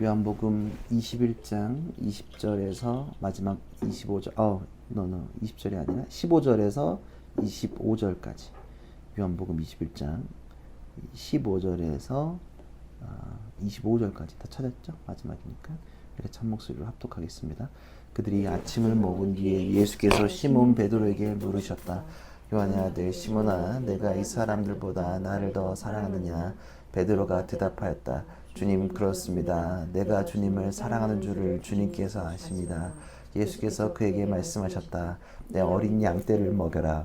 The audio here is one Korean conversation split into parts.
요한복음 21장 20절에서 마지막 25절 어, 너너 20절이 아니라 15절에서 25절까지 요한복음 21장 15절에서 25절까지 다 찾았죠? 마지막이니까 이렇게 참 목소리로 합독하겠습니다. 그들이 아침을 먹은 뒤에 예수께서 시몬 베드로에게 물으셨다. 요한의 아들 시몬아, 내가 이 사람들보다 나를 더 사랑하느냐? 베드로가 대답하였다. 주님 그렇습니다. 내가 주님을 사랑하는 줄을 주님께서 아십니다. 예수께서 그에게 말씀하셨다. 내 어린 양떼를 먹여라.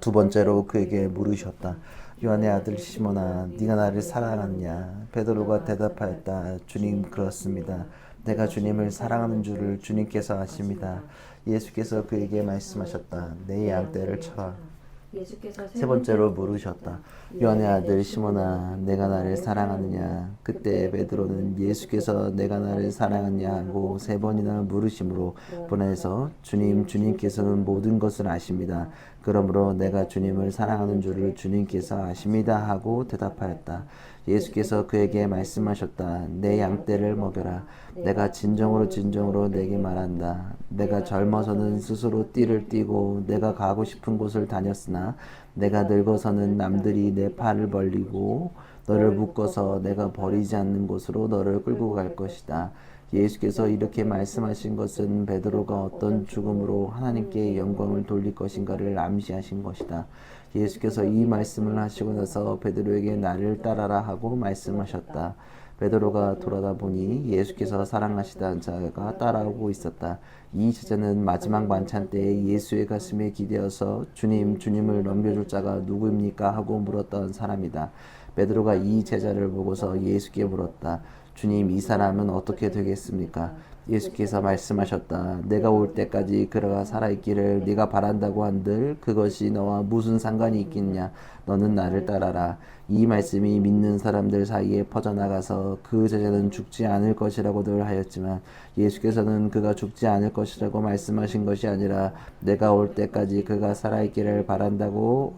두 번째로 그에게 물으셨다. 요한의 아들 시몬아, 네가 나를 사랑하느냐? 베드로가 대답하였다. 주님 그렇습니다. 내가 주님을 사랑하는 줄을 주님께서 아십니다. 예수께서 그에게 말씀하셨다. 내 양떼를 쳐라. 예수께서 세 번째로 물으셨다. 요한의 아들 시몬아, 내가 나를 사랑하느냐? 그때 베드로는 예수께서 내가 나를 사랑하느냐 하고 세 번이나 물으심으로 보내서 주님, 주님께서는 모든 것을 아십니다. 그러므로 내가 주님을 사랑하는 줄을 주님께서 아십니다 하고 대답하였다. 예수께서 그에게 말씀하셨다. 내 양떼를 먹여라. 내가 진정으로 진정으로 내게 말한다. 내가 젊어서는 스스로 띠를 띠고 내가 가고 싶은 곳을 다녔으나 내가 늙어서는 남들이 내 팔을 벌리고 너를 묶어서 내가 버리지 않는 곳으로 너를 끌고 갈 것이다. 예수께서 이렇게 말씀하신 것은 베드로가 어떤 죽음으로 하나님께 영광을 돌릴 것인가를 암시하신 것이다. 예수께서 이 말씀을 하시고 나서 베드로에게 나를 따라라 하고 말씀하셨다. 베드로가 돌아다 보니 예수께서 사랑하시던 자가 따라오고 있었다. 이 제자는 마지막 만찬 때에 예수의 가슴에 기대어서 주님, 주님을 넘겨줄 자가 누구입니까? 하고 물었던 사람이다. 베드로가 이 제자를 보고서 예수께 물었다. 주님, 이 사람은 어떻게 되겠습니까? 예수께서 말씀하셨다. 내가 올 때까지 그가 살아있기를 네가 바란다고 한들 그것이 너와 무슨 상관이 있겠냐? 너는 나를 따라라. 이 말씀이 믿는 사람들 사이에 퍼져나가서 그 제자는 죽지 않을 것이라고들 하였지만 예수께서는 그가 죽지 않을 것이라고 말씀하신 것이 아니라 내가 올 때까지 그가 살아있기를 바란다고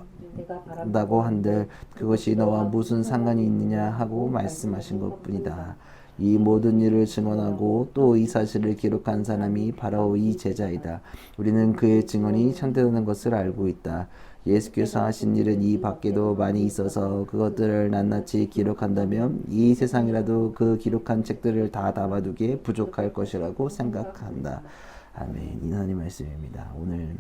한다고 한들 그것이 너와 무슨 상관이 있느냐 하고 말씀하신 것뿐이다. 이 모든 일을 증언하고 또 이 사실을 기록한 사람이 바로 이 제자이다. 우리는 그의 증언이 현대되는 것을 알고 있다. 예수께서 하신 일은 이 밖에도 많이 있어서 그것들을 낱낱이 기록한다면 이 세상이라도 그 기록한 책들을 다 담아두기에 부족할 것이라고 생각한다. 아멘. 이 하나님 말씀입니다. 오늘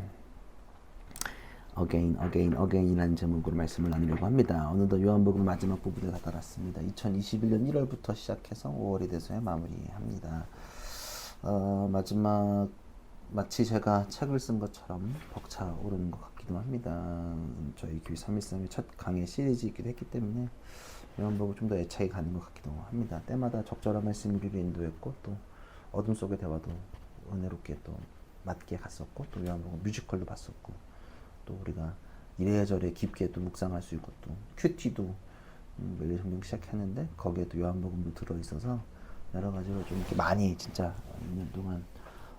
again, again, again이라는 제목으로 말씀을 나누려고 합니다. 어느덧 요한복음 마지막 부분에 다다랐습니다. 2021년 1월부터 시작해서 5월이 돼서야 마무리합니다. 어, 마지막 마치 제가 책을 쓴 것처럼 벅차오르는 것 같기도 합니다. 저희 교회 313의 첫 강의 시리즈이기도 했기 때문에 요한복음 좀더 애착이 가는 것 같기도 합니다. 때마다 적절한 말씀 우리를 인도했고 또 어둠 속의 대화도 은혜롭게 또 맞게 갔었고 또 요한복음 뮤지컬도 봤었고 또 우리가 이래저래 깊게 또 묵상할 수 있고 또 큐티도 음, 매일 성경 시작했는데 거기에도 요한복음도 들어 있어서 여러 가지로 좀 이렇게 많이 진짜 2년 동안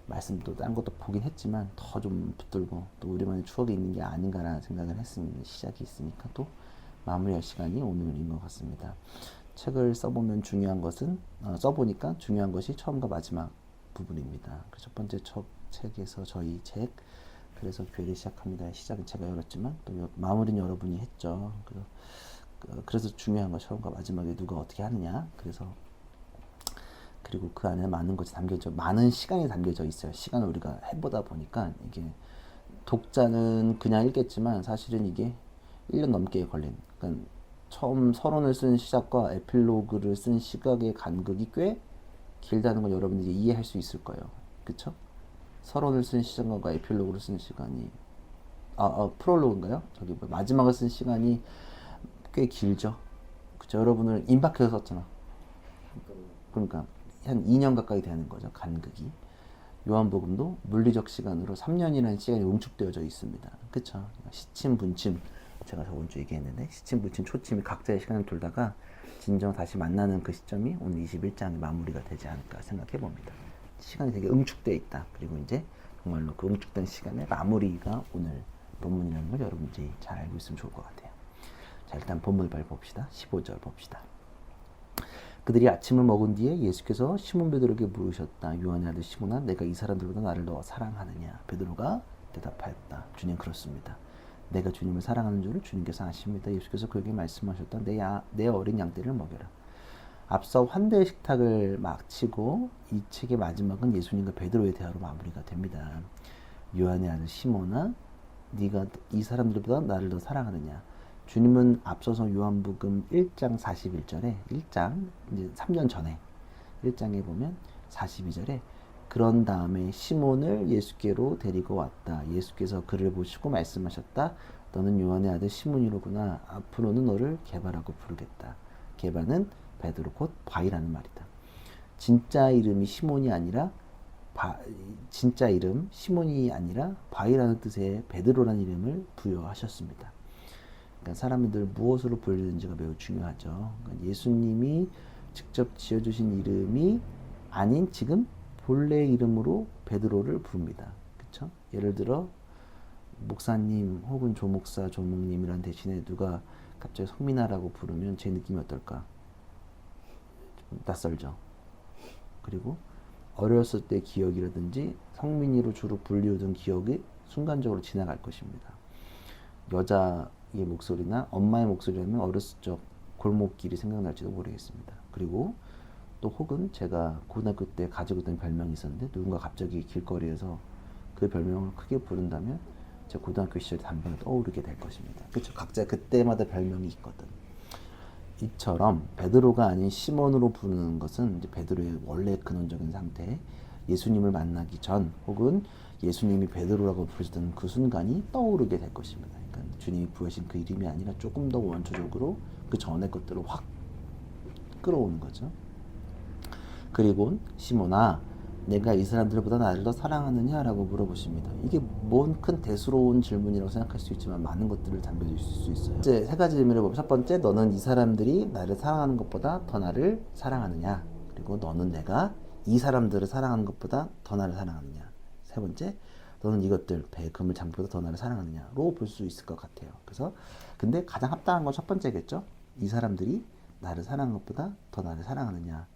말씀도 딴 것도 보긴 했지만 더 좀 붙들고 또 우리만의 추억이 있는 게 아닌가라는 생각을 했습니다. 시작이 있으니까 또 마무리할 시간이 오늘인 것 같습니다. 책을 써보면 중요한 것은 어, 써보니까 중요한 것이 처음과 마지막 부분입니다. 그래서 첫 번째 첫 책에서 저희 책 그래서 교회를 시작합니다. 시작은 제가 열었지만 또 여- 마무리는 여러분이 했죠. 그래서 그- 그래서 중요한 거 처음과 마지막에 누가 어떻게 하느냐. 그래서 그리고 그 안에 많은 것이 담겨져 많은 시간이 담겨져 있어요. 시간을 우리가 해보다 보니까 이게 독자는 그냥 읽겠지만 사실은 이게 1년 넘게 걸린. 그러니까 처음 서론을 쓴 시작과 에필로그를 쓴 시각의 간극이 꽤 길다는 걸 여러분들이 이해할 수 있을 거예요. 그쵸? 서론을 쓴 시간과 에필로그를 쓴 시간이 아, 아 프롤로그인가요? 저기 뭐 마지막을 쓴 시간이 꽤 길죠. 그쵸? 여러분을 임박해서 썼잖아. 그러니까 한 2년 가까이 되는 거죠. 간극이. 요한복음도 물리적 시간으로 3년이라는 시간이 응축되어져 있습니다. 그쵸? 시침, 분침. 제가 저번 주에 얘기했는데, 시침, 분침, 초침이 각자의 시간을 돌다가 진정 다시 만나는 그 시점이 오늘 21장의 마무리가 되지 않을까 생각해 봅니다. 시간이 되게 응축되어 있다. 그리고 이제 정말로 그 응축된 시간의 마무리가 오늘 본문이라는 걸 여러분들이 잘 알고 있으면 좋을 것 같아요. 자, 일단 본문을 빨리 봅시다. 15절 봅시다. 그들이 아침을 먹은 뒤에 예수께서 시몬 베드로에게 물으셨다. 요한의 아들 시몬아, 내가 이 사람들보다 나를 더 사랑하느냐? 베드로가 대답하였다. 주님 그렇습니다. 내가 주님을 사랑하는 줄을 주님께서 아십니다. 예수께서 그에게 말씀하셨다. 내, 야, 내 어린 양떼를 먹여라. 앞서 환대의 식탁을 마치고 이 책의 마지막은 예수님과 베드로의 대화로 마무리가 됩니다. 요한의 아들 시몬아, 네가 이 사람들보다 나를 더 사랑하느냐? 주님은 앞서서 요한복음 1장 41절에 1장 이제 3년 전에 1장에 보면 42절에 그런 다음에 시몬을 예수께로 데리고 왔다. 예수께서 그를 보시고 말씀하셨다. 너는 요한의 아들 시몬이로구나. 앞으로는 너를 개바라고 부르겠다. 개바는 베드로 곧 바이라는 말이다. 진짜 이름이 시몬이 아니라 바, 진짜 이름 시몬이 아니라 바이라는 뜻의 베드로라는 이름을 부여하셨습니다. 그러니까 사람들 무엇으로 불리는지가 매우 중요하죠. 그러니까 예수님이 직접 지어주신 이름이 아닌 지금 본래 이름으로 베드로를 부릅니다. 그렇죠? 예를 들어 목사님 혹은 조목사 조목님이란 대신에 누가 갑자기 성민아라고 부르면 제 느낌이 어떨까? 좀 낯설죠. 그리고 어렸을 때 기억이라든지 성민이로 주로 불리우던 기억이 순간적으로 지나갈 것입니다. 여자의 목소리나 엄마의 목소리라면 어렸을 적 골목길이 생각날지도 모르겠습니다. 그리고 또 혹은 제가 고등학교 때 가지고 있던 별명이 있었는데 누군가 갑자기 길거리에서 그 별명을 크게 부른다면 제 고등학교 시절 담배가 떠오르게 될 것입니다. 그렇죠. 각자 그때마다 별명이 있거든. 이처럼 베드로가 아닌 시몬으로 부르는 것은 베드로의 원래 근원적인 상태, 예수님을 만나기 전 혹은 예수님이 베드로라고 부르시던 그 순간이 떠오르게 될 것입니다. 그러니까 주님이 부르신 그 이름이 아니라 조금 더 원초적으로 그 전의 것들을 확 끌어오는 거죠. 그리고 시몬아, 내가 이 사람들보다 나를 더 사랑하느냐라고 물어보십니다. 이게 뭔 큰 대수로운 질문이라고 생각할 수 있지만 많은 것들을 담겨줄 수 있어요. 이제 세 가지 질문을 보면 첫 번째, 너는 이 사람들이 나를 사랑하는 것보다 더 나를 사랑하느냐? 그리고 너는 내가 이 사람들을 사랑하는 것보다 더 나를 사랑하느냐? 세 번째, 너는 이것들 배, 금을 장보다 더 나를 사랑하느냐로 볼 수 있을 것 같아요. 그래서 근데 가장 합당한 건 첫 번째겠죠. 이 사람들이 나를 사랑하는 것보다 더 나를 사랑하느냐?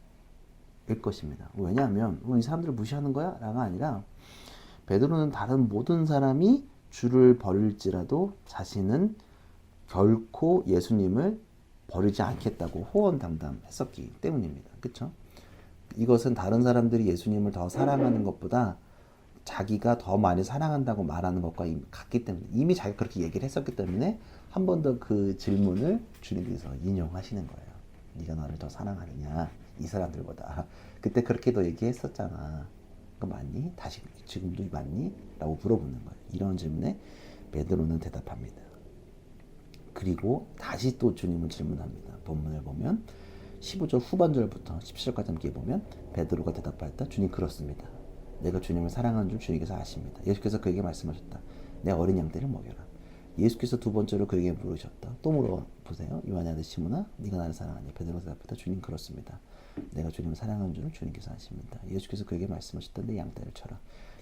일 것입니다. 왜냐하면 어, 이 사람들을 무시하는 거야? 라가 아니라 베드로는 다른 모든 사람이 주를 버릴지라도 자신은 결코 예수님을 버리지 않겠다고 호언담담했었기 때문입니다. 그렇죠? 이것은 다른 사람들이 예수님을 더 사랑하는 것보다 자기가 더 많이 사랑한다고 말하는 것과 같기 때문에 이미 자기가 그렇게 얘기를 했었기 때문에 한 번 더 그 질문을 주님께서 인용하시는 거예요. 네가 나를 더 사랑하느냐 이 사람들보다 그때 그렇게도 얘기했었잖아. 그 맞니? 다시 지금도 맞니? 라고 물어보는 거예요. 이런 질문에 베드로는 대답합니다. 그리고 다시 또 주님은 질문합니다. 본문을 보면 15절 후반절부터 17절까지 함께 보면 베드로가 대답하였다. 주님 그렇습니다. 내가 주님을 사랑하는 줄 주님께서 아십니다. 예수께서 그에게 말씀하셨다. 내 어린 양떼를 먹여라. 예수께서 두 번째로 그에게 물으셨다. 또 물어보세요. 요한의 아들 시몬아, 네가 나를 사랑하냐? 베드로가 대답했다. 주님 그렇습니다. 내가 주님을 사랑하는 줄을 주님께서 아십니다. 예수께서 그에게 말씀하셨다. 내 양떼를 쳐라.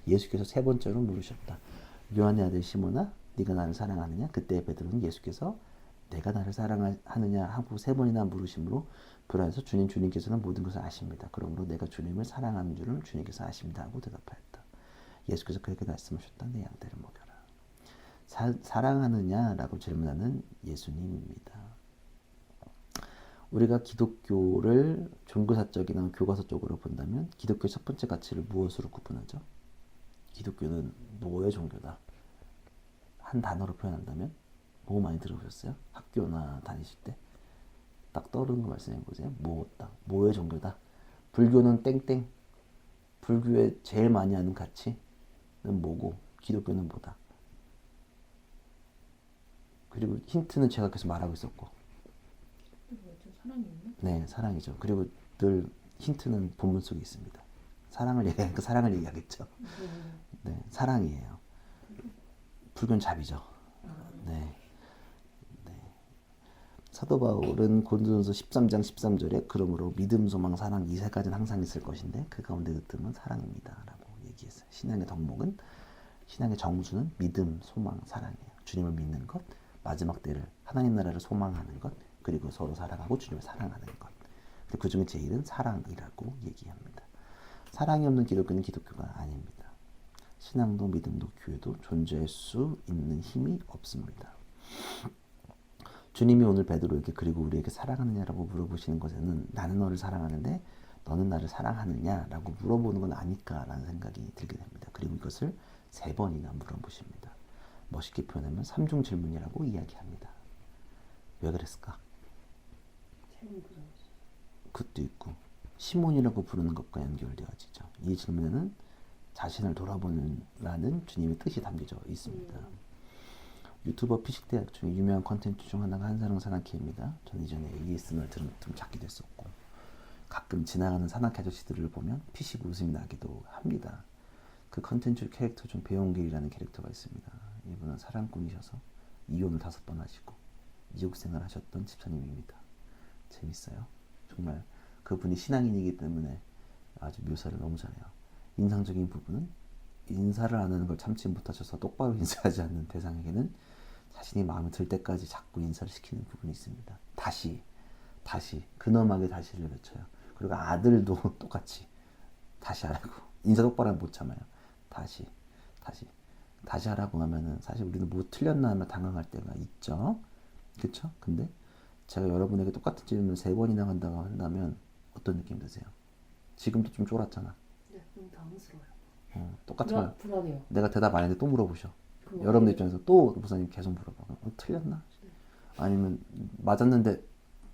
예수께서 세 번째로 물으셨다. 요한의 아들 시몬아, 네가 나를 사랑하느냐? 그때 베드로는 예수께서 내가 나를 사랑하느냐 하고 세 번이나 물으심으로 불안해서 주님 주님께서는 모든 것을 아십니다. 그러므로 내가 주님을 사랑하는 줄을 주님께서 아십니다 하고 대답하였다. 예수께서 그에게 말씀하셨다. 내 양떼를 먹여라. 사, 사랑하느냐라고 질문하는 예수님입니다. 우리가 기독교를 종교사적이나 교과서적으로 본다면 기독교의 첫 번째 가치를 무엇으로 구분하죠? 기독교는 뭐의 종교다? 한 단어로 표현한다면 뭐 많이 들어보셨어요? 학교나 다니실 때? 딱 떠오르는 거 말씀해 보세요. 뭐, 딱, 뭐의 종교다? 불교는 땡땡. 불교에 제일 많이 하는 가치는 뭐고, 기독교는 뭐다? 그리고 힌트는 제가 계속 말하고 있었고? 사랑이 있나? 네, 사랑이죠. 그리고 늘 힌트는 본문 속에 있습니다. 사랑을 얘기하니까 사랑을 얘기하겠죠. 네, 사랑이에요. 불교는 잡이죠. 네. 네. 사도 바울은 고린도전서 13장 13절에 그러므로 믿음, 소망, 사랑 이 세 가지는 항상 있을 것인데 그 가운데 으뜸은 사랑입니다라고 얘기했어요. 신앙의 덕목은 신앙의 정수는 믿음, 소망, 사랑이에요. 주님을 믿는 것, 마지막 때를 하나님 나라를 소망하는 것, 그리고 서로 살아가고 주님을 사랑하는 것. 그 중에 제일은 사랑이라고 얘기합니다. 사랑이 없는 기독교는 기독교가 아닙니다. 신앙도 믿음도 교회도 존재할 수 있는 힘이 없습니다. 주님이 오늘 베드로에게 그리고 우리에게 사랑하느냐라고 물어보시는 것에는 나는 너를 사랑하는데 너는 나를 사랑하느냐라고 물어보는 건 아닐까라는 생각이 들게 됩니다. 그리고 이것을 세 번이나 물어보십니다. 멋있게 표현하면 삼중 질문이라고 이야기합니다. 왜 그랬을까? 그것도 있고 시몬이라고 부르는 것과 연결되어지죠. 이 질문에는 자신을 돌아보는 라는 주님의 뜻이 담겨져 있습니다. 유튜버 피식대학 중에 유명한 컨텐츠 중 하나가 한사랑 산악회입니다. 전 이전에 ASMR 들으면 좀 찾기도 했었고 가끔 지나가는 산악회 아저씨들을 보면 피식 웃음이 나기도 합니다. 그 컨텐츠 캐릭터 중 배용길이라는 캐릭터가 있습니다. 이분은 사랑꾼이셔서 이혼을 다섯 번 하시고 이웃생활 하셨던 집사님입니다. 재밌어요. 정말 그분이 신앙인이기 때문에 아주 묘사를 너무 잘해요. 인상적인 부분은 인사를 안 하는 걸 참지 못하셔서 똑바로 인사하지 않는 대상에게는 자신이 마음에 들 때까지 자꾸 인사를 시키는 부분이 있습니다. 다시, 다시, 근엄하게 다시를 외쳐요. 그리고 아들도 똑같이 다시 하라고. 인사 똑바로 하면 못 참아요. 다시, 다시, 다시 하라고 하면은 사실 우리는 뭐 틀렸나 하면 당황할 때가 있죠. 그쵸? 근데 제가 여러분에게 똑같은 질문을 세 번이나 한다고 한다면 어떤 느낌 드세요? 지금도 좀 쫄았잖아. 네, 너무 당황스러워요. 어, 똑같은 불안, 말. 불안해요. 내가 대답 안 했는데 또 물어보셔. 네. 입장에서 또 목사님 계속 물어봐. 어, 틀렸나? 아니면 맞았는데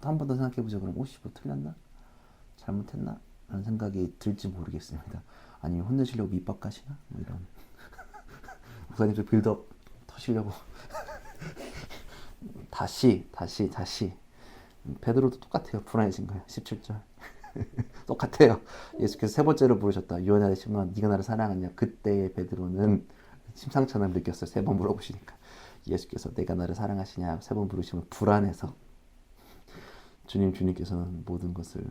한 번 더 생각해 보자. 그럼 오씨 뭐 틀렸나? 잘못했나? 라는 생각이 들지 모르겠습니다. 아니면 혼내시려고 밑밥 가시나? 뭐 이런. 목사님 좀 빌드업 터시려고. 다시, 다시, 다시. 베드로도 똑같아요. 불안해진 거예요. 17절. 똑같아요. 예수께서 세 번째로 부르셨다. 요한의 시몬아, 네가 나를 사랑하냐? 그때의 베드로는 않음 느꼈어요. 세 번 물어보시니까. 예수께서 내가 나를 사랑하시냐? 세 번 부르시면 불안해서 주님 주님께서는 모든 것을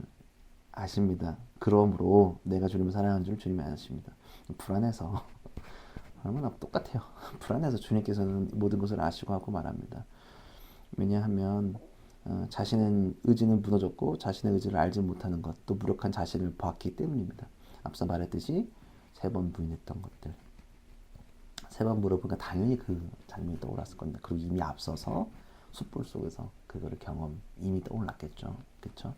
아십니다. 그러므로 내가 주님을 사랑하는 줄 주님이 아십니다. 불안해서 얼마나 똑같아요. 불안해서 주님께서는 모든 것을 아시고 하고 말합니다. 왜냐하면 어, 자신의 의지는 무너졌고 자신의 의지를 알지 못하는 것, 또 무력한 자신을 봤기 때문입니다. 앞서 말했듯이 세 번 부인했던 것들, 세 번 물어보니까 당연히 그 장면이 떠올랐을 겁니다. 그리고 이미 앞서서 숯불 속에서 그거를 경험 이미 떠올랐겠죠. 그렇죠?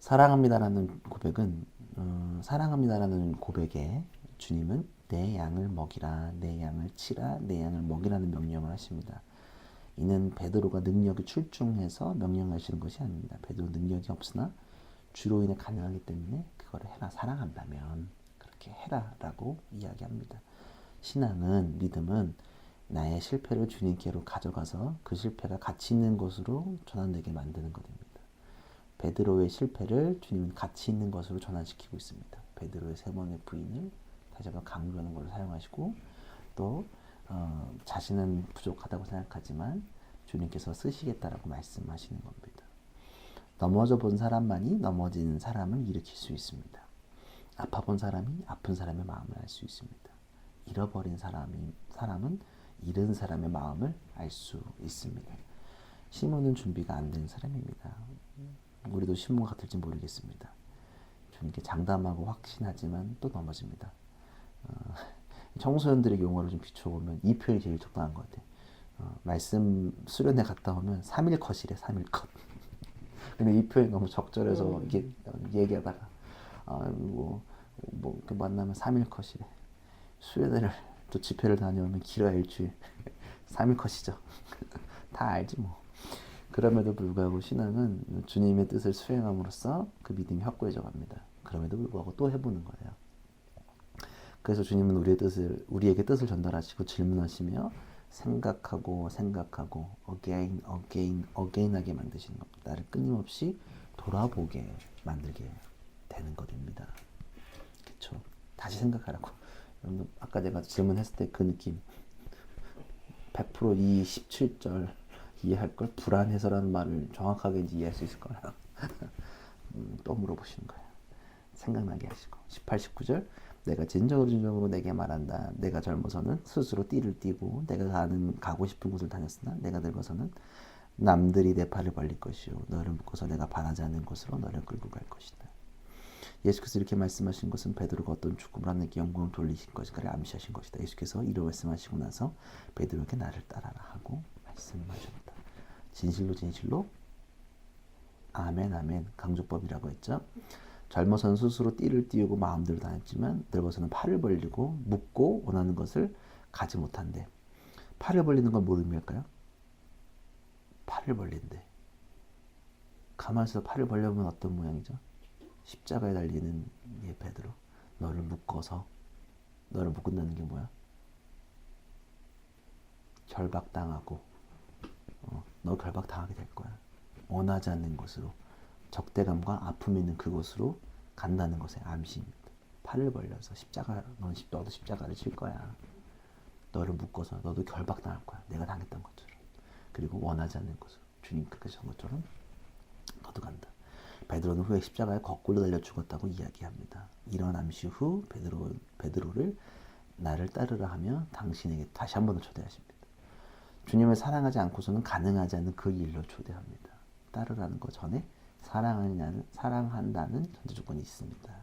사랑합니다라는 고백은 어, 사랑합니다라는 고백에 주님은 내 양을 먹이라, 내 양을 치라, 내 양을 먹이라는 명령을 하십니다. 이는 베드로가 능력이 출중해서 명령하시는 것이 아닙니다. 베드로 능력이 없으나 주로 인해 가능하기 때문에 그거를 해라 사랑한다면 그렇게 해라라고 이야기합니다. 신앙은 믿음은 나의 실패를 주님께로 가져가서 그 실패가 가치 있는 것으로 전환되게 만드는 것입니다. 베드로의 실패를 주님은 가치 있는 것으로 전환시키고 있습니다. 베드로의 세 번의 부인을 다시 한번 강조하는 것을 사용하시고 또 어, 자신은 부족하다고 생각하지만 주님께서 쓰시겠다라고 말씀하시는 겁니다. 넘어져 본 사람만이 넘어지는 사람을 일으킬 수 있습니다. 아파 본 사람이 아픈 사람의 마음을 알 수 있습니다. 잃어버린 사람이 사람은 잃은 사람의 마음을 알 수 있습니다. 시몬은 준비가 안 된 사람입니다. 우리도 시몬 같을지 모르겠습니다. 주님께 장담하고 확신하지만 또 넘어집니다. 어, 청소년들의 용어를 좀 비춰보면 이 표현이 제일 적당한 것 같아요. 어, 말씀 수련회 갔다 오면 3일 컷이래 3일 컷. 근데 이 표현이 너무 적절해서 음. 이게 얘기하다가 아, 뭐, 뭐 만나면 3일 컷이래. 수련회를 또 집회를 다녀오면 길어야 일주일. 3일 컷이죠. 다 알지 뭐. 그럼에도 불구하고 신앙은 주님의 뜻을 수행함으로써 그 믿음이 확고해져 갑니다. 그럼에도 불구하고 또 해보는 거예요. 그래서 주님은 우리의 뜻을 우리에게 뜻을 전달하시고 질문하시며 생각하고 생각하고 again, again, again하게 만드시는 겁니다. 나를 끊임없이 돌아보게 만들게 되는 것입니다. 그렇죠? 다시 생각하라고. 여러분 아까 제가 질문했을 때 그 느낌 100%이 17절 이해할 걸 불안해서라는 말을 정확하게 이해할 수 있을 거예요. 음, 또 물어보시는 거예요. 생각나게 하시고 18, 19절 내가 진정으로 진정으로 내게 말한다. 내가 젊어서는 스스로 띠를 띠고 내가 가는 가고 싶은 곳을 다녔으나 내가 늙어서는 남들이 내 팔을 벌릴 것이요 너를 묶어서 내가 바라지 않는 곳으로 너를 끌고 갈 것이다. 예수께서 이렇게 말씀하신 것은 베드로가 어떤 죽음을 하나님께 영광을 돌리신 것인가를 암시하신 것이다. 예수께서 이런 말씀하시고 나서 베드로에게 나를 따라라 하고 말씀하셨다. 진실로 진실로 아멘 아멘 강조법이라고 했죠. 젊어서는 스스로 띠를 띄우고 마음대로 다녔지만 늙어서는 팔을 벌리고 묻고 원하는 것을 가지 못한대. 팔을 벌리는 건 뭘 의미할까요? 팔을 벌린대. 가만히 있어 팔을 벌려면 어떤 모양이죠? 십자가에 달리는 예 베드로. 너를 묶어서 너를 묶는다는 게 뭐야? 결박당하고 어, 너 결박당하게 될 거야. 원하지 않는 곳으로 적대감과 아픔이 있는 그곳으로 간다는 것의 암시입니다. 팔을 벌려서 십자가 넌 십- 너도 십자가를 질 거야. 너를 묶어서 너도 결박당할 거야. 내가 당했던 것처럼. 그리고 원하지 않는 곳으로 주님께서 한 것처럼 너도 간다. 베드로는 후에 십자가에 거꾸로 달려 죽었다고 이야기합니다. 이런 암시 후 베드로 베드로를 나를 따르라 하며 당신에게 다시 한 번 더 초대하십니다. 주님을 사랑하지 않고서는 가능하지 않은 그 일로 초대합니다. 따르라는 것 전에 사랑하냐는 사랑한다는 전제 조건이 있습니다.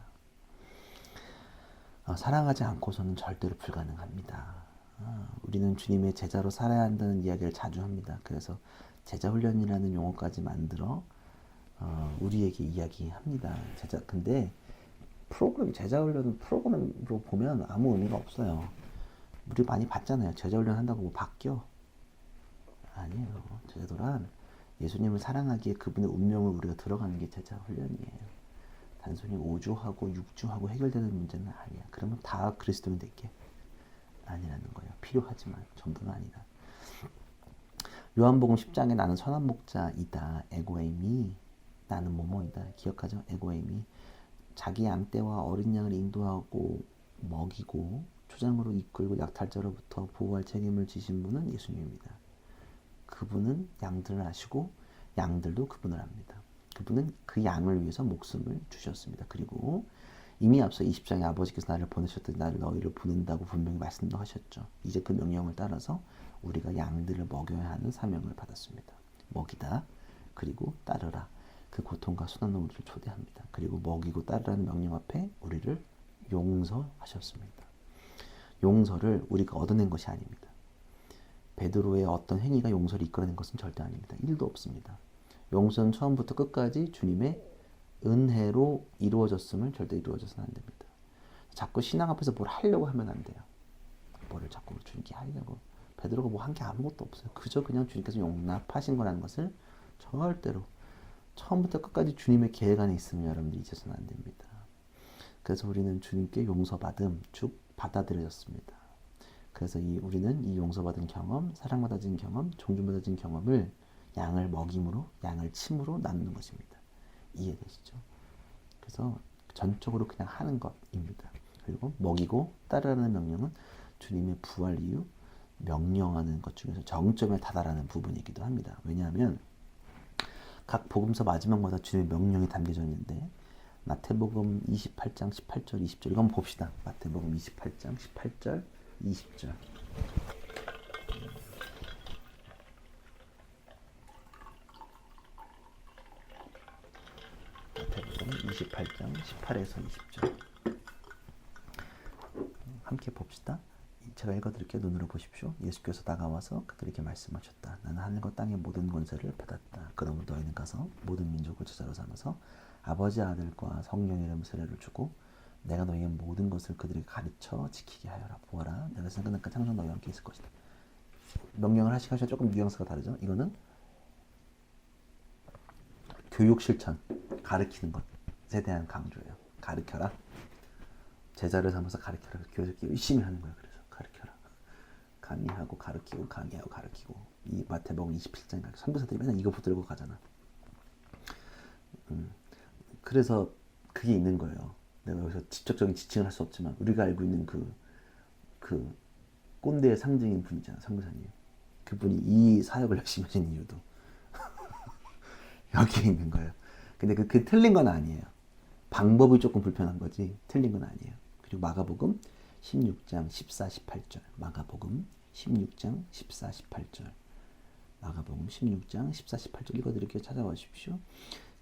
어, 사랑하지 않고서는 절대로 불가능합니다. 어, 우리는 주님의 제자로 살아야 한다는 이야기를 자주 합니다. 그래서 제자 훈련이라는 용어까지 만들어 어, 우리에게 이야기합니다. 제자 근데 프로그램 제자 훈련은 프로그램으로 보면 아무 의미가 없어요. 우리 많이 봤잖아요. 제자 훈련 한다고 뭐 바뀌어? 아니에요. 제자도란 예수님을 사랑하기에 그분의 운명을 우리가 들어가는 게 제자 훈련이에요. 단순히 5주하고 6주하고 해결되는 문제는 아니야. 그러면 다 그리스도인 될게 아니라는 거예요. 필요하지만 전부는 아니다. 요한복음 10장에 나는 선한 목자이다. 에고에미 나는 뭐뭐이다. 기억하죠? 에고에미 자기 양떼와 어린 양을 인도하고 먹이고 초장으로 이끌고 약탈자로부터 보호할 책임을 지신 분은 예수님입니다. 그분은 양들을 아시고 양들도 그분을 압니다. 그분은 그 양을 위해서 목숨을 주셨습니다. 그리고 이미 앞서 20장에 아버지께서 나를 보내셨더니 나를 너희를 보낸다고 분명히 말씀도 하셨죠. 이제 그 명령을 따라서 우리가 양들을 먹여야 하는 사명을 받았습니다. 먹이다. 그리고 따르라. 그 고통과 수단으로 우리를 초대합니다. 그리고 먹이고 따르라는 명령 앞에 우리를 용서하셨습니다. 용서를 우리가 얻어낸 것이 아닙니다. 베드로의 어떤 행위가 용서를 이끌어낸 것은 절대 아닙니다. 1도 없습니다. 용서는 처음부터 끝까지 주님의 은혜로 이루어졌음을 절대 이루어져서는 안 됩니다. 자꾸 신앙 앞에서 뭘 하려고 하면 안 돼요. 뭐를 자꾸 주님께 하려고. 베드로가 뭐 한 게 아무것도 없어요. 그저 그냥 주님께서 용납하신 거라는 것을 절대로 처음부터 끝까지 주님의 계획 안에 있으면 여러분들 잊어서는 안 됩니다. 그래서 우리는 주님께 용서받음, 쭉 받아들여졌습니다. 그래서 이 우리는 이 용서받은 경험, 사랑받아진 경험, 존중받아진 경험을 양을 먹임으로, 양을 침으로 나누는 것입니다. 이해되시죠? 그래서 전적으로 그냥 하는 것입니다. 그리고 먹이고 따르라는 명령은 주님의 부활 이후 명령하는 것 중에서 정점에 다다라는 부분이기도 합니다. 왜냐하면 각 복음서 마지막마다 주님의 명령이 담겨져 있는데 마태복음 28장 18절 20절 이거 한번 봅시다. 마태복음 28장 18절 20절 마태복음 28장 18에서 20절 함께 봅시다. 제가 읽어드릴게요. 눈으로 보십시오. 예수께서 다가와서 그들에게 말씀하셨다. 나는 하늘과 땅의 모든 권세를 받았다. 그러므로 너희는 가서 모든 민족을 제자로 삼아서 아버지 아들과 성령 이름 세례를 주고 내가 너희의 모든 것을 그들에게 가르쳐 지키게 하여라. 보아라. 내가 생각나까 항상 너희와 함께 있을 것이다. 명령을 하시가 조금 뉘앙스가 다르죠. 이거는 교육 실천, 가르치는 것에 대한 강조예요. 가르쳐라. 제자를 삼아서 가르쳐라. 교육이 열심히 하는 거예요. 그래서 가르쳐라. 강의하고 가르치고 강의하고 가르치고 이 마태복음 27장 선교사들이 맨날 이거 붙들고 가잖아. 음, 그래서 그게 있는 거예요. 내가 여기서 직접적인 지칭을 할 수 없지만 우리가 알고 있는 그, 그 꼰대의 상징인 분이잖아, 선교사님. 그분이 이 사역을 열심히 하신 이유도 여기에 있는 거예요. 근데 그, 그 틀린 건 아니에요. 방법이 조금 불편한 거지 틀린 건 아니에요. 그리고 마가복음 16장 14, 18절 마가복음 16장 14, 18절 마가복음 16장 14, 18절 읽어드릴게요. 찾아와 주십시오.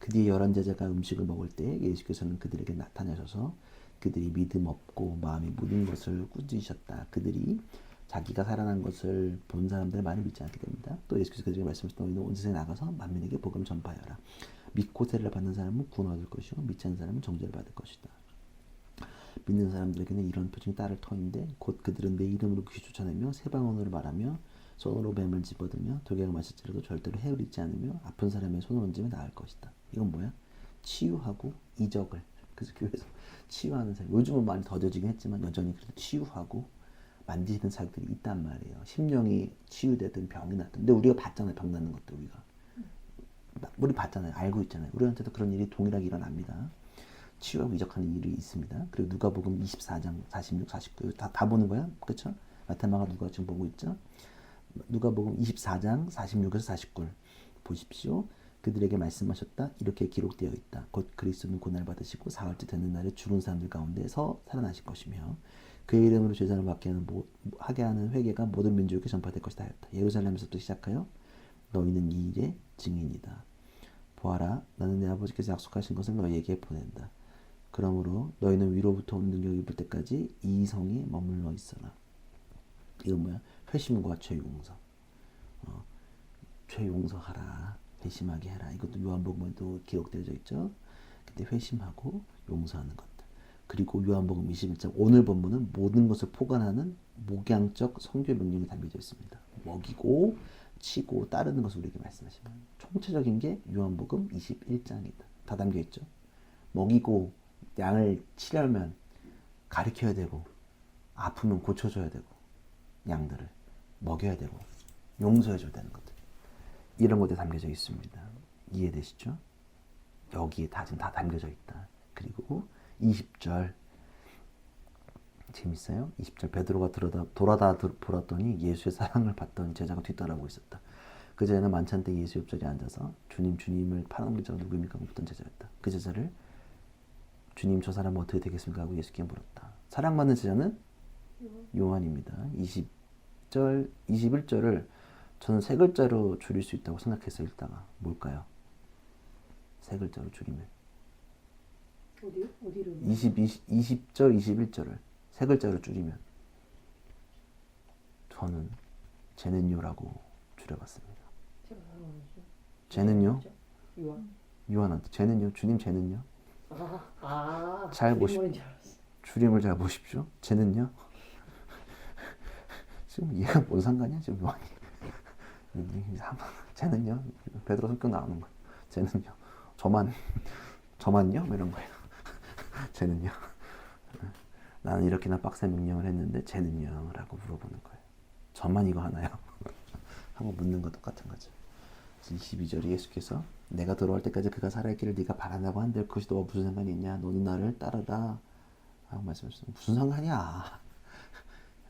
그 뒤에 열한 제자가 음식을 먹을 때 예수께서는 그들에게 나타나셔서 그들이 믿음 없고 마음이 무딘 것을 꾸짖으셨다. 그들이 자기가 살아난 것을 본 사람들 말을 믿지 않게 됩니다. 또 예수께서 그들에게 말씀하셨다. 너희는 온 세상에 나가서 만민에게 복음 전파하여라. 믿고 세례를 받는 사람은 구원 얻을 것이고 믿지 않는 사람은 정죄를 받을 것이다. 믿는 사람들에게는 이런 표징이 따를 터인데 곧 그들은 내 이름으로 귀 쫓아내며 새 방언으로 말하며 손으로 뱀을 집어들며 독약을 마실지라도 절대로 해울이지 않으며 아픈 사람의 손을 얹으면 나을 것이다. 이건 뭐야? 치유하고 이적을 그래서 교회에서 치유하는 사람 요즘은 많이 더뎌지긴 했지만 여전히 그래도 치유하고 만지시는 사역들이 있단 말이에요. 심령이 치유되든 병이 났든 근데 우리가 봤잖아요. 병 낫는 것도 우리가 우리 봤잖아요. 알고 있잖아요. 우리한테도 그런 일이 동일하게 일어납니다. 치유하고 이적하는 일이 있습니다. 그리고 누가복음 24장 46, 49 다, 다 보는 거야, 그렇죠? 마테마가 누가 지금 보고 있죠? 누가복음 24장 46에서 49 보십시오. 그들에게 말씀하셨다. 이렇게 기록되어 있다. 곧 그리스도는 고날 받으시고 사흘째 되는 날에 죽은 사람들 가운데서 살아나실 것이며 그의 이름으로 제사를 받게 하는 모, 하게 하는 회개가 모든 민족에게 전파될 것이다 하였다. 예루살렘에서부터 시작하여 너희는 이 일의 증인이다. 보아라, 나는 내 아버지께서 약속하신 것을 너희에게 보낸다. 그러므로 너희는 위로부터 온 능력을 입을 때까지 이 성에 머물러 있어라. 이건 뭐야? 회심과 죄 용서. 어, 죄 용서하라. 회심하게 해라. 이것도 요한복음에도 기록되어져 있죠. 그때 회심하고 용서하는 것들. 그리고 요한복음 21장 오늘 본문은 모든 것을 포괄하는 목양적 성교 명령이 담겨져 있습니다. 먹이고 치고 따르는 것을 우리에게 말씀하시면 총체적인 게 요한복음 21장이다. 다 담겨 있죠. 먹이고 양을 치려면 가르쳐야 되고 아프면 고쳐줘야 되고 양들을 먹여야 되고 용서해줘야 되는 것들 이런 것들이 담겨져 있습니다. 이해되시죠? 여기에 다 지금 다 담겨져 있다. 그리고 20절 재밌어요? 20절 베드로가 들어다, 돌아다 들- 돌았더니 예수의 사랑을 받던 제자가 뒤따라오고 있었다. 그 제자는 만찬 때 예수 옆자리에 앉아서 주님 주님을 파는 자가 누구입니까? 묻던 제자였다. 그 제자를 주님 저 사람은 어떻게 되겠습니까? 하고 예수께 물었다. 사랑받는 제자는 요한입니다. 20 절, 21절을 저는 세 글자로 줄일 수 있다고 생각해서 읽다가 뭘까요? 세 글자로 줄이면 어디 어디로? 20, 20, 20 절, 21절을 세 글자로 줄이면 저는 쟤는요라고 줄여봤습니다. 제가. 쟤는요? 요한. 요한한테 쟤는요? 주님 쟤는요? 아, 아. 잘 보시- 알았어. 줄임을 잘 보십시오. 쟤는요? 지금 얘가 뭔 상관이야 지금 요한이? 쟤는요? 베드로 성격 나오는 거야. 쟤는요? 저만 저만요? 뭐 이런 거예요. 쟤는요? 나는 이렇게나 빡센 명령을 했는데 쟤는요? 라고 물어보는 거예요. 저만 이거 하나요? 하고 묻는 거 똑같은 거죠. 22절에 예수께서 내가 돌아올 때까지 그가 살아있기를 네가 바란다고 한들 그것이 너와 무슨 상관이 있냐? 너는 나를 따르라 하고 말씀하셨어요. 무슨 상관이야?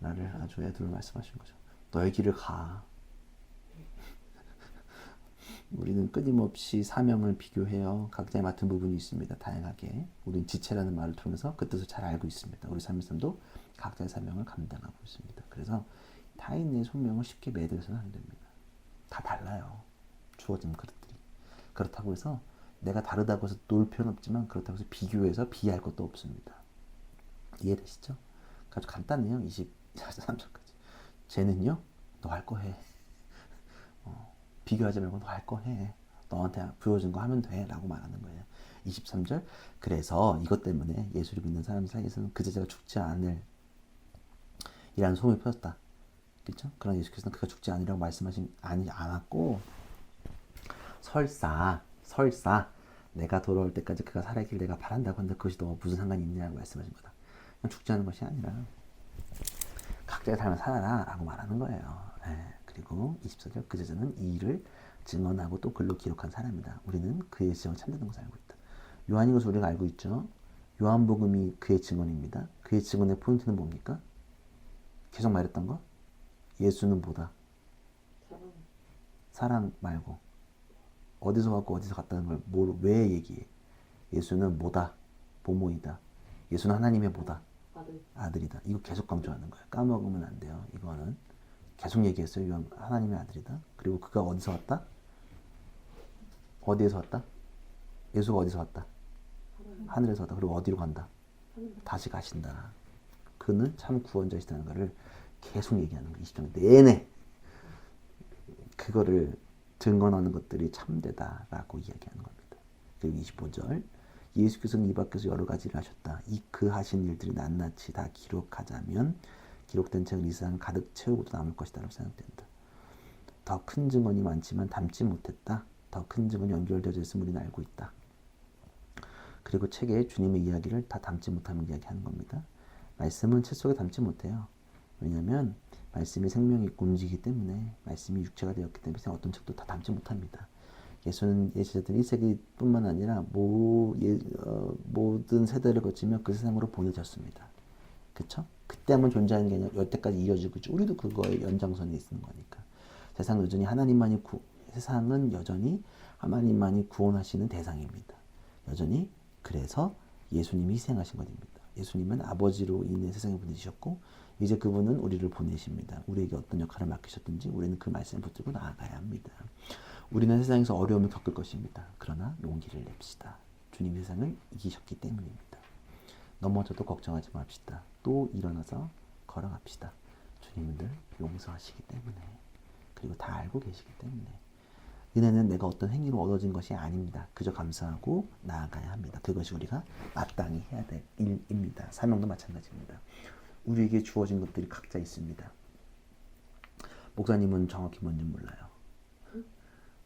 나를 아주 애들로 말씀하신 거죠. 너의 길을 가. 우리는 끊임없이 사명을 비교해요. 각자의 맡은 부분이 있습니다. 다양하게. 우리는 지체라는 말을 통해서 그 뜻을 잘 알고 있습니다. 우리 삶에서도 각자의 사명을 감당하고 있습니다. 그래서 타인의 소명을 쉽게 매들어서는 안 됩니다. 다 달라요. 주어진 그릇들이. 그렇다고 해서 내가 다르다고 해서 놀 필요는 없지만 그렇다고 해서 비교해서 비할 것도 없습니다. 이해되시죠? 아주 간단해요. 23절까지. 쟤는요, 너 할 거 해. 어, 비교하지 말고 너 할 거 해. 너한테 부여진 거 하면 돼. 라고 말하는 거예요. 23절. 그래서 이것 때문에 예수를 믿는 사람 사이에서는 그 제자가 죽지 않을 이라는 소문이 퍼졌다. 그렇죠? 그러나 예수께서는 그가 죽지 않으라고 말씀하신 아니 않았고 설사 설사 내가 돌아올 때까지 그가 살아있길 내가 바란다고 한데 그것이 너와 무슨 상관이 있냐고 말씀하신 거다. 죽지 않은 것이 아니라 각자의 삶을 살아라 라고 말하는 거예요. 예, 그리고 24절 그 제자는 이 일을 증언하고 또 글로 기록한 사람이다. 우리는 그의 지정을 참되는 것을 알고 있다. 요한인 것을 우리가 알고 있죠. 요한복음이 그의 증언입니다. 그의 증언의 포인트는 뭡니까? 계속 말했던 거? 예수는 뭐다? 사랑. 말고 어디서 왔고 어디서 갔다는 걸 뭘 왜 얘기해? 예수는 뭐다? 모모이다. 예수는 하나님의 뭐다? 아들. 아들이다. 이거 계속 강조하는 거예요. 까먹으면 안 돼요. 이거는 계속 얘기했어요. 요한 하나님의 아들이다. 그리고 그가 어디서 왔다? 어디에서 왔다? 예수가 어디서 왔다? 하늘에서 왔다. 그리고 어디로 간다? 다시 가신다. 그는 참 구원자이시다는 것을 계속 얘기하는 거예요. 20장 내내. 그거를 증언하는 것들이 참되다라고 이야기하는 겁니다. 그리고 25절 예수께서는 이 밖에서 여러 가지를 하셨다. 이 그 하신 일들이 낱낱이 다 기록하자면 기록된 책을 이 세상 가득 채우고도 남을 것이다라고 생각된다. 더 큰 증언이 많지만 담지 못했다. 더 큰 증언이 연결되어 있음을 우리는 알고 있다. 그리고 책에 주님의 이야기를 다 담지 못하면 이야기하는 겁니다. 말씀은 책 속에 담지 못해요. 왜냐하면 말씀이 생명이 움직이기 때문에 말씀이 육체가 되었기 때문에 어떤 책도 다 담지 못합니다. 예수는 예수자들 1세기뿐만 아니라 모, 예, 어, 모든 세대를 거치며 그 세상으로 보내졌습니다. 그쵸? 그때 한번 존재하는 게 아니라 여태까지 이어지고 있죠. 우리도 그거의 연장선에 있는 거니까. 세상 여전히 하나님만이 구, 세상은 여전히 하나님만이 구원하시는 대상입니다. 여전히 그래서 예수님이 희생하신 것입니다. 예수님은 아버지로 인해 세상에 보내주셨고 이제 그분은 우리를 보내십니다. 우리에게 어떤 역할을 맡기셨든지 우리는 그 말씀을 붙들고 나아가야 합니다. 우리는 세상에서 어려움을 겪을 것입니다. 그러나 용기를 냅시다. 주님 세상을 이기셨기 때문입니다. 넘어져도 걱정하지 맙시다. 또 일어나서 걸어갑시다. 주님은 늘 용서하시기 때문에 그리고 다 알고 계시기 때문에 은혜는 내가 어떤 행위로 얻어진 것이 아닙니다. 그저 감사하고 나아가야 합니다. 그것이 우리가 마땅히 해야 될 일입니다. 사명도 마찬가지입니다. 우리에게 주어진 것들이 각자 있습니다. 목사님은 정확히 뭔지 몰라요.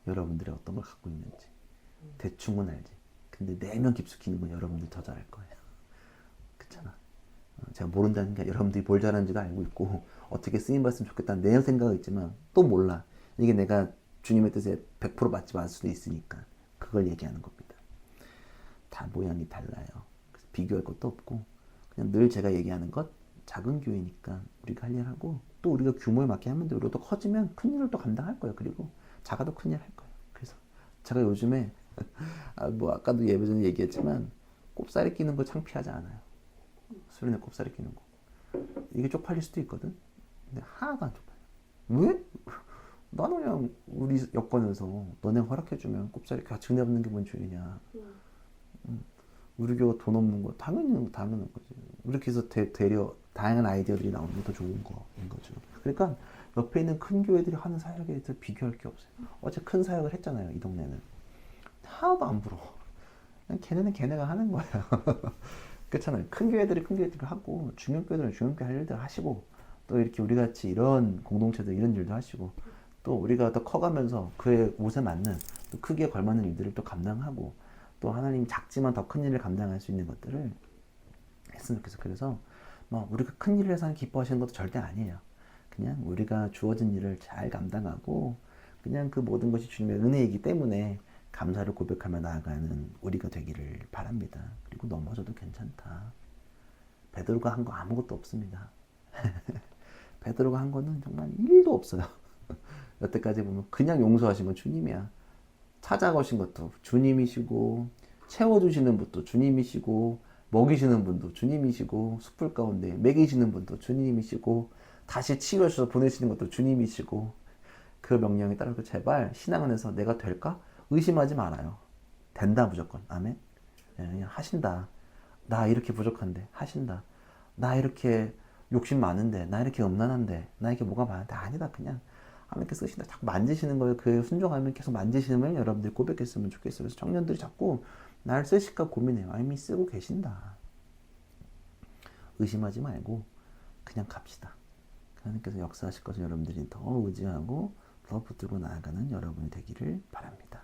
여러분들이 어떤 걸 갖고 있는지 대충은 알지. 근데 내면 깊숙이 있는 건 여러분들이 더 잘할 거예요. 그렇잖아. 어, 제가 모른다는 게 여러분들이 뭘 잘하는지도 알고 있고 어떻게 쓰임 받으면 좋겠다는 내 생각은 있지만 또 몰라. 이게 내가 주님의 뜻에 100% 맞지 않을 수도 있으니까 그걸 얘기하는 겁니다. 다 모양이 달라요. 비교할 것도 없고 그냥 늘 제가 얘기하는 것 작은 교회니까 우리가 할 일 하고 또 우리가 규모에 맞게 하면 돼. 우리가 또 커지면 큰 일을 또 감당할 거예요. 그리고 작아도 큰일 할 거예요. 그래서 제가 요즘에 아, 뭐 아까도 예배 전에 얘기했지만 꼽사리 끼는 거 창피하지 않아요. 수련회 꼽사리 끼는 거. 이게 쪽팔릴 수도 있거든. 근데 하나도 안 쪽팔려. 왜? 나는 그냥 우리 여건에서 너네 허락해주면 꼽사리 같이 은혜 받는 게 뭔 죄냐. 음, 우리 교가 돈 없는 거 당연히 당연한 거지. 이렇게 해서 되, 되려 다양한 아이디어들이 나오는 게 더 좋은 거인 거죠. 그러니까 옆에 있는 큰 교회들이 하는 사역에 대해서 비교할 게 없어요. 어제 큰 사역을 했잖아요. 이 동네는 하나도 안 부러워. 그냥 걔네는 걔네가 하는 거야. 그렇잖아요. 큰 교회들이 큰 교회들을 하고 중형 교회들은 중형 교회 할 일들 하시고 또 이렇게 우리 같이 이런 공동체들 이런 일도 하시고 또 우리가 더 커가면서 그의 옷에 맞는 또 크기에 걸맞는 일들을 또 감당하고 또 하나님 작지만 더 큰 일을 감당할 수 있는 것들을 했으면 좋겠어. 그래서 뭐 우리가 큰 일을 해서 기뻐하시는 것도 절대 아니에요. 그냥 우리가 주어진 일을 잘 감당하고 그냥 그 모든 것이 주님의 은혜이기 때문에 감사를 고백하며 나아가는 우리가 되기를 바랍니다. 그리고 넘어져도 괜찮다. 베드로가 한 거 아무것도 없습니다. 베드로가 한 거는 정말 일도 없어요. 여태까지 보면 그냥 용서하신 건 주님이야. 찾아가신 것도 주님이시고 채워주시는 분도 주님이시고 먹이시는 분도 주님이시고 숲을 가운데 먹이시는 분도 주님이시고 다시 치유하셔서 보내시는 것도 주님이시고 그 명령에 따라서 제발 신앙 안에서 내가 될까 의심하지 말아요. 된다 무조건 아멘. 예, 그냥 하신다. 나 이렇게 부족한데 하신다. 나 이렇게 욕심 많은데 나 이렇게 음란한데 나에게 뭐가 많은데 아니다 그냥 하나님께 쓰신다. 자꾸 만지시는 거예요. 그에 순종하면 계속 만지시면 여러분들이 고백했으면 좋겠어요. 그래서 청년들이 자꾸 날 쓰실까 고민해요. 아, 이미 쓰고 계신다. 의심하지 말고 그냥 갑시다. 하나님께서 역사하실 것을 여러분들이 더 의지하고 더 붙들고 나아가는 여러분이 되기를 바랍니다.